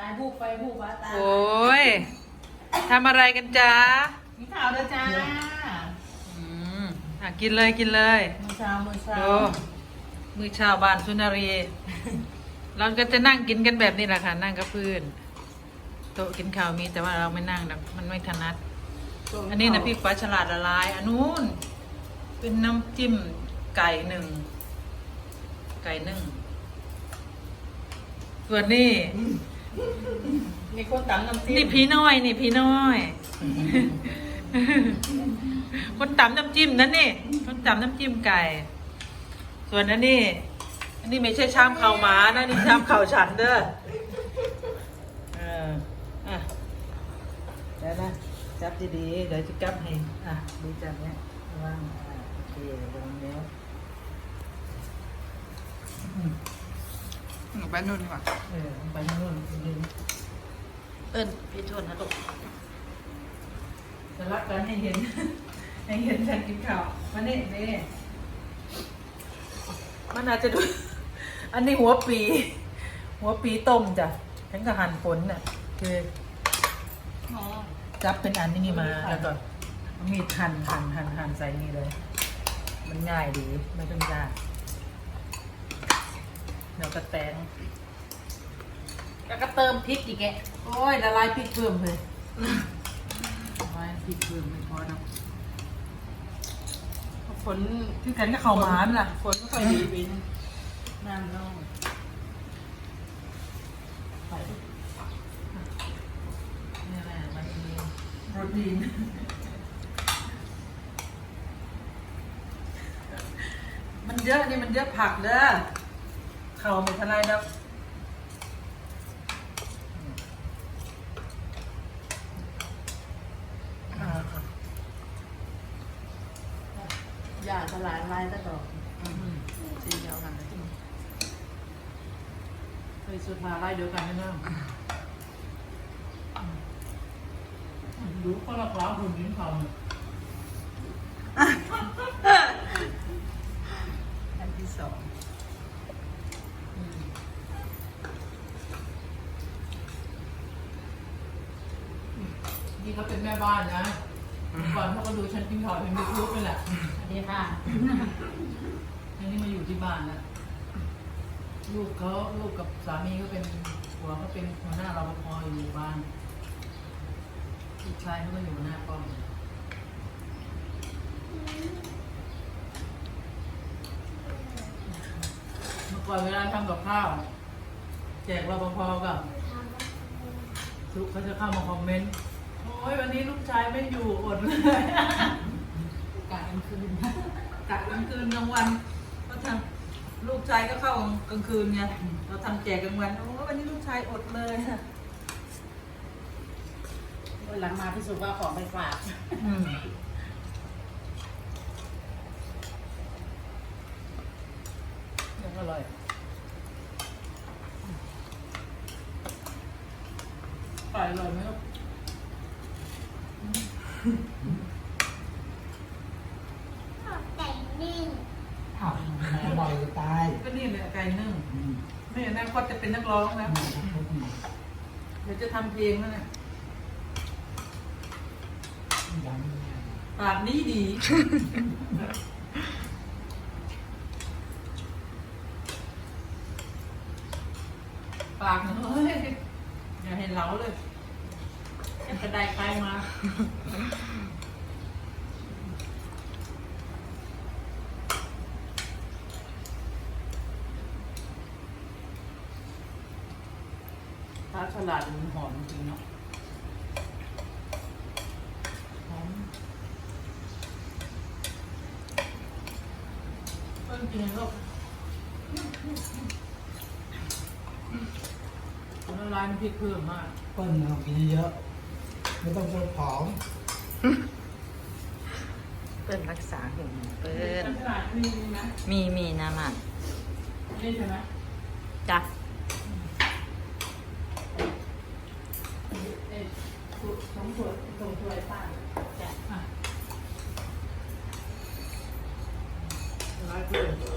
ตายบูบไปบูบว่าตายโอ้ยทำอะไรกันจ๊ะมีข่าวเด้อจ้าอืมอะกินเลยกินเลยมือเช้ามือเช้าดูมือชาวบ้านสุนารีเราก็จะนั่งกินกันแบบนี้แหละค่ะ นั่งกับพื้นโต๊ะกินข้าวมีแต่ว่าเราไม่นั่งนะมันไม่ถนัด อันนี้นะพี่ปลาฉลาดละลาย อันนู้นเป็นน้ำจิ้มไก่หนึ่ง ไก่หนึ่งส่วนนี้ มีคนตำน้ำจิ้มนี่พี่น้อยนี่พี่น้อย คนตำน้ำจิ้มนั่นนี่คนตำน้ำจิ้มไก่ ส่วนอันนี้อันนี้ไม่ใช่ชามข่าวหมานะนี่ชามข่าวฉันเด้อเอออะเดี๋ยวนะจับดีๆเดี๋ยวจะจับให้อะดูจับเนี้ยระว่างอะโอเคลงแล้วอืม หนูไปนู่นดีกว่าเออไปนู่นดึงเอิญพี่ชวนนะลูกจะรักกันให้เห็น ให้เห็นฉันกินข้าวมานี่นี่มันอาจจะดู อันนี้หัวปี หัวปีต้มจ้ะฉันก็หั่นผลน่ะ คืออ๋อจับเป็นอันนี้มาแล้วก็เอามีดหั่นหั่นหั่นหั่นใส่นี่เลย มันง่ายดีไม่ต้องยาก แล้วก็แตงแล้วก็เติมพริกอีกแกโอ้ยละลายพริกเพิ่มเลยละลายพริกเพิ่มไม่พอนะฝนคือกันก็เข้ามาไหมล่ะฝนไม่ค่อยดีบินน้ำน่องไปนี่แหละมันมีโปรตีนมันเยอะนี่มันเยอะผักเด้อ เข่าไม่ทลายดอกอ่าค่ะอย่าสลายลายตะดอกอืมสีเดียวกันเลยเคยสุดมาไล่เดียวกันนะเนาะดูคนละคว้าหุ่นยิ้มเขาเนี่ย อันที่สอง อืม นี่เขาเป็นแม่บ้านนะเมื่อก่อนเขาก็ดูฉันกินข้าวเป็นยูทูบนี่แหละสวัสดีค่ะอันนี้มาอยู่ที่บ้านแล้วลูกเขาลูกกับสามีก็เป็นหัวเขาเป็นหัวหน้ารปภอยู่บ้านลูกชายเขาก็อยู่หน้าป้อมเมื่อก่อนเวลาทำกับข้าว แจกรปภกับลูกเขาจะเข้ามาคอมเมนต์ โอ้ยวันนี้ลูกชายไม่อยู่อดเลยกะกลางคืนกะกลางคืนกลางวันก็ทำลูกชายก็เข้ากลางคืนไงเราทำแจกกลางวันโอ้ยวันนี้ลูกชายอดเลยอะวันหลังมาพิสูจน์ว่าของไปฝากอืมยังอร่อยไก่อร่อยไหมลูก อ้าวอร่อยจะตายก็นี่แหละไก่นึ่งไม่อย่างนั้นก็จะเป็นนักร้องนะเดี๋ยวจะทำเพลงแล้วเนี่ยยังปากนี้ดี ปากเฮ้ยอย่าเห็นเราเลยจะ กระไดใครมาถ้าฉลาดมันหอมจริงเนาะหอมเพิ่งกินลูกละลายมันพริกเพิ่มมาก เปิ้ลเอากินเยอะๆ ไม่ต้องเพิ่มผอมเปิ้ลรักษาหุ่นเปิ้ลฉลาดมีไหมมีมีนะมันนี่ใช่ไหมจ้ะเอ๊ะสองขวดสองขวดป้าจ้ะอะละลายเพิ่มที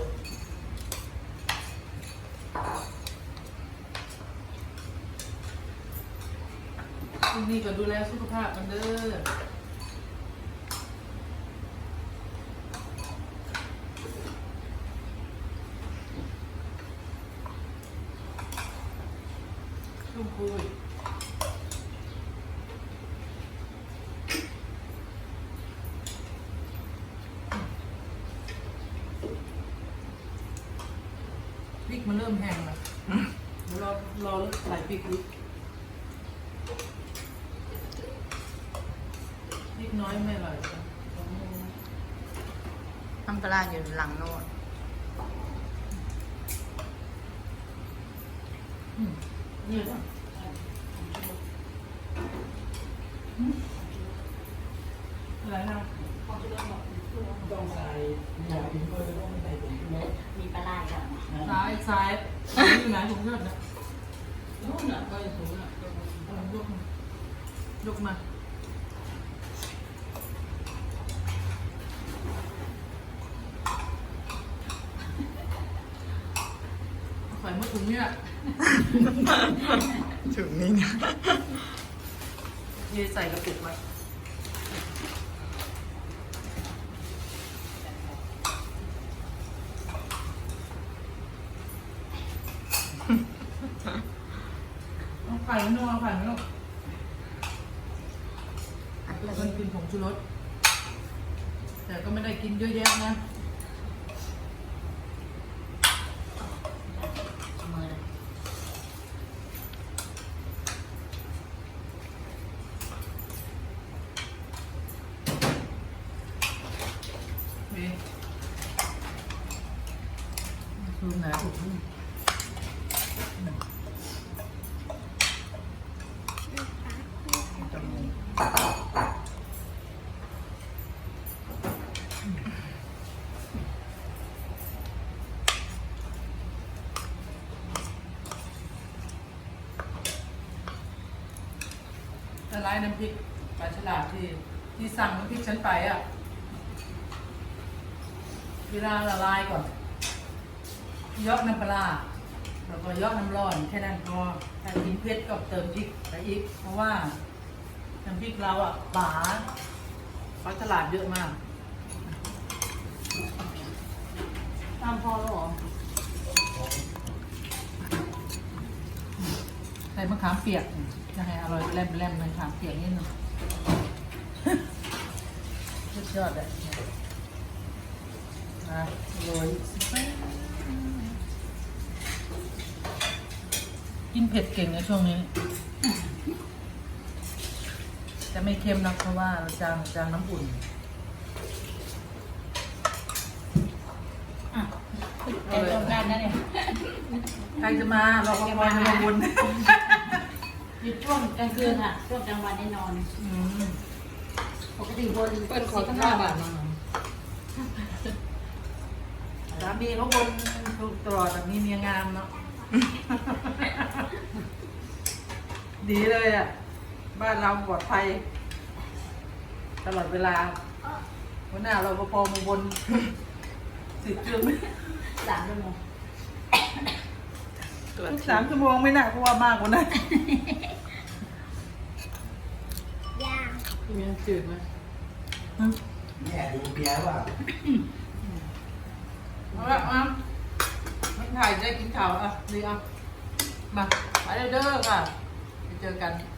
นี่ก็ดูแลสุขภาพกันเด้อชุ่มคุยพริกมันเริ่มแห้งแล้วเดี๋ยวรอรอใส่พริกอีกพริกน้อยไม่อร่อยจ้ะ น้ำปลาร้าอยู่หลังโน่นอืมนี่เหรออืมอะไรนะต้องใส่อยากกินก็ต้องใส่ผงชูรสมีปลาไหลก่อนซ้ายซ้ายอยู่ไหนผมยอดนะนู่นน่ะก็จะสูงน่ะเอายกมายกมา เอาใส่มาถุงเนี่ยถึงนี่นะเยใส่กระปุกไว้เอาไข่ไม่ต้องเอาไข่ไม่ต้องแล้วมันกินผงชูรสแต่ก็ไม่ได้กินเยอะแยะนะ มือเลย นี่ ซูมหนาอุดนี่จมูกละลายน้ำพริกปลาฉลาดที่ที่สั่งน้ำพริกฉันไปอะเวลาละลายก่อน ยอกน้ำปลาแล้วก็ยอกน้ำร้อนแค่นั้นพอถ้ากินเผ็ดก็เติมพริกไปอีก เพราะว่าน้ำพริกเราอะหวาปลาฉลาดเยอะมาก ตามพอแล้วเหรอใส่มะขามเปียกจะให้อร่อยแล่มแล่มมะขามเปียกนิดนึงสุดยอดเลยนะโรย กินเผ็ดเก่งนะช่วงนี้ จะไม่เค็มนะเพราะว่าเราจางจางน้ำอุ่นอะเป็นโครงการนะเนี่ยใครจะมารอคอยมาบุญหยุดช่วงกลางคืนค่ะช่วงกลางวันได้นอนอืมปกติบนเปิ้ลขอห้าบาทมาสามีเขาบนทุกตลอดแบบนี้เมียงามเนาะ ดีเลยอะ บ้านเราปลอดภัย ตลอดเวลาวันหน้าเราก็พอมาบนสิบชั่วโมงสามชั่วโมงตัวสามชั่วโมงไม่น่าเพราะว่ามากกว่านั้นมีจืดไหมแม่ดูเมียว่าเอาละมามันถ่ายจะได้กินข่าวอะดีอะมาไปเด้อค่ะไป เจอกันค